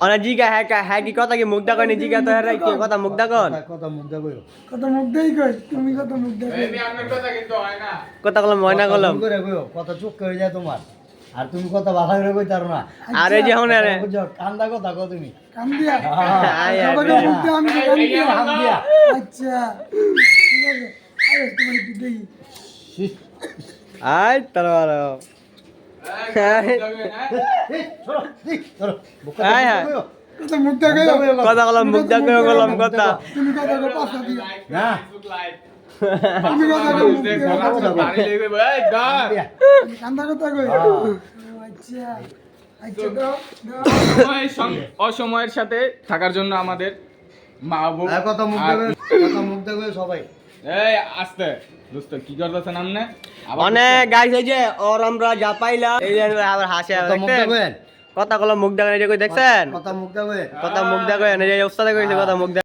অনেক জিগা হ্যাঁ হ্যাঁ কি কথা কি মুগ্ধা কয়নি জিগা তো হ্যাঁ কি কথা মুগ্ধা কথা কত মুখ কই তুমি কত মুখ দেই কথা কিন্তু হয় না। কথা কলম ময়না কলম। করে কইও কথা চুপ করে যায় তোমার। আর তুমি কথা ভালো করে কই তার না। আরে যে হন রে কান্দা কথা কও তুমি। কাম দিয়া আয়, আয়, সবাইকে মুখ দিয়ে আমি তো কাম দিয়া কাম দিয়া আচ্ছা ঠিক আছে। আরে আই তার হ্যাঁ কথা মুখ দেখ কথা অসময়ের সাথে থাকার জন্য আমাদের মা বাবু কথা মুখ কথা দেবে সবাই? এই আস্তে। দোস্ত কি করতেছেন অনেক গাইছে যে ওর আমরা যা পাইলাম এই যে আবার হাসে কথা মুখ দেখছেন? দেবেন কথা কলম যে কই দেখছেন? কথা মুখ দেবে কথা মুখ কই এই যে উস্তাদ কইছে কথা মুগ্ধা